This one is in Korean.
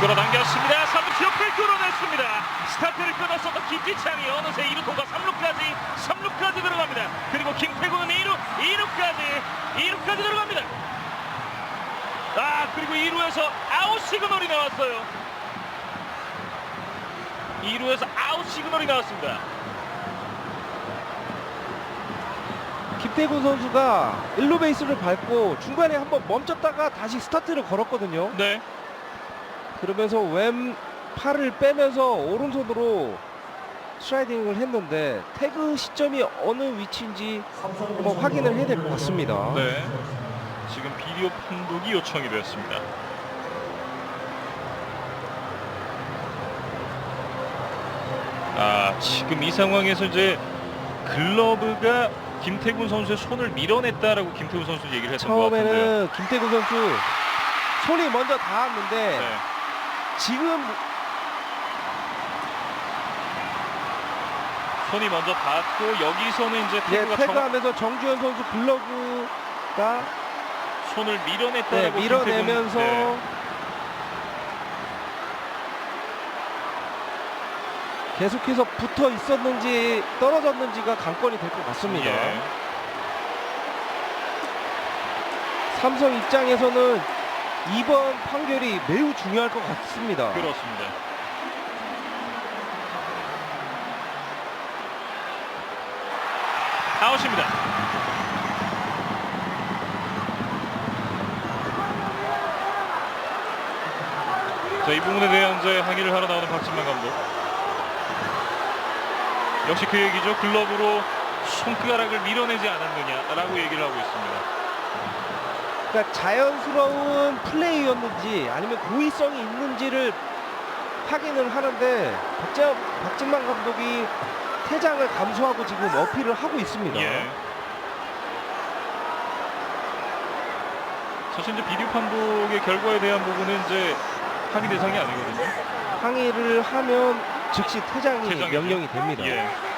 끌어당겼습니다. 3루 옆을 끌어냈습니다. 스타트를 끊었었던 김기창이 어느새 2루 통과 3루까지 3루까지 들어갑니다. 그리고 김태구는 2루 2루까지 2루까지 들어갑니다. 아 그리고 2루에서 아웃 시그널이 나왔어요. 2루에서 아웃 시그널이 나왔습니다. 김태군 선수가 1루 베이스를 밟고 중간에 한번 멈췄다가 다시 스타트를 걸었거든요. 네. 그러면서 왼 팔을 빼면서 오른손으로 스라이딩을 했는데 태그 시점이 어느 위치인지 한번 확인을 해야 될 것 같습니다. 네. 지금 비디오 판독이 요청이 되었습니다. 아, 지금 이 상황에서 이제 글러브가 김태군 선수의 손을 밀어냈다라고 김태군 선수 얘기를 했던 것 같은데요. 처음에는 김태군 선수 손이 먼저 닿았는데 네. 지금 손이 먼저 닿았고 여기서는 이제 예, 태구가 정, 태그하면서 정주현 선수 글러브가 손을 네, 밀어냈다라고 밀어내면서 김태군, 네. 계속해서 붙어 있었는지 떨어졌는지가 관건이 될 것 같습니다. 예. 삼성 입장에서는 이번 판결이 매우 중요할 것 같습니다. 그렇습니다. 아웃입니다. 자, 이 부분에 대한 이제 항의를 하러 나오는 박진만 감독. 역시 그 얘기죠. 글러브로 손가락을 밀어내지 않았느냐라고 얘기를 하고 있습니다. 그러니까 자연스러운 플레이였는지 아니면 고의성이 있는지를 확인을 하는데 박재, 박진만 감독이 퇴장을 감수하고 지금 어필을 하고 있습니다. 예. 사실 이제 비디오 판독의 결과에 대한 부분은 이제 항의 대상이 아니거든요. 항의를 하면 즉시 퇴장이 퇴장이죠. 명령이 됩니다. 예.